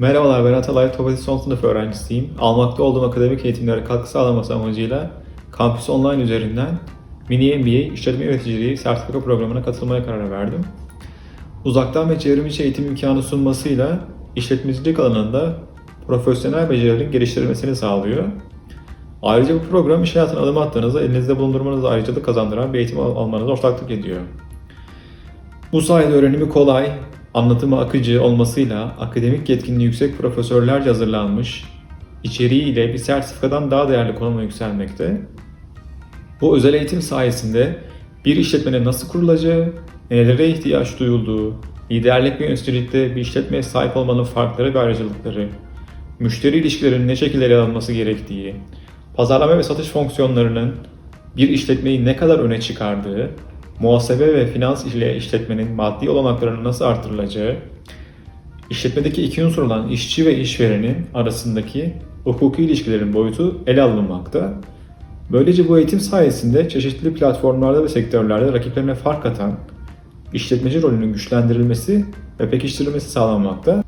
Merhabalar ben Atalay, Topati son sınıf öğrencisiyim. Almakta olduğum akademik eğitimlere katkı sağlaması amacıyla Campus Online üzerinden Mini MBA İşletme Yöneticiliği sertifika programına katılmaya karar verdim. Uzaktan ve çevrimiçi eğitim imkanı sunmasıyla işletmecilik alanında profesyonel becerilerin geliştirilmesini sağlıyor. Ayrıca bu program iş hayatına adım attığınızda elinizde bulundurmanızı ayrıcalık kazandıran bir eğitim al- almanıza ortaklık ediyor. Bu sayede öğrenimi kolay, anlatımı akıcı olmasıyla akademik yetkinliği yüksek profesörlerce hazırlanmış, içeriği ile bir sertifikadan daha değerli konuma yükselmekte. Bu özel eğitim sayesinde bir işletmenin nasıl kurulacağı, nelere ihtiyaç duyulduğu, liderlik ve yöneticilikte bir işletmeye sahip olmanın farkları ve ayrıcalıkları, müşteri ilişkilerinin ne şekilde ele alınması gerektiği, pazarlama ve satış fonksiyonlarının bir işletmeyi ne kadar öne çıkardığı, muhasebe ve finans ile işletmenin maddi olanaklarının nasıl artırılacağı, işletmedeki iki unsur olan işçi ve işverenin arasındaki hukuki ilişkilerin boyutu ele alınmakta. Böylece bu eğitim sayesinde çeşitli platformlarda ve sektörlerde rakiplerine fark atan işletmeci rolünün güçlendirilmesi ve pekiştirilmesi sağlanmakta.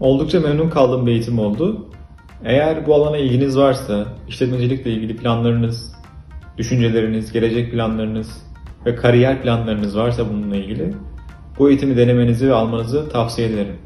Oldukça memnun kaldığım bir eğitim oldu. Eğer bu alana ilginiz varsa, işletmecilikle ilgili planlarınız, düşünceleriniz, gelecek planlarınız ve kariyer planlarınız varsa bununla ilgili bu eğitimi denemenizi ve almanızı tavsiye ederim.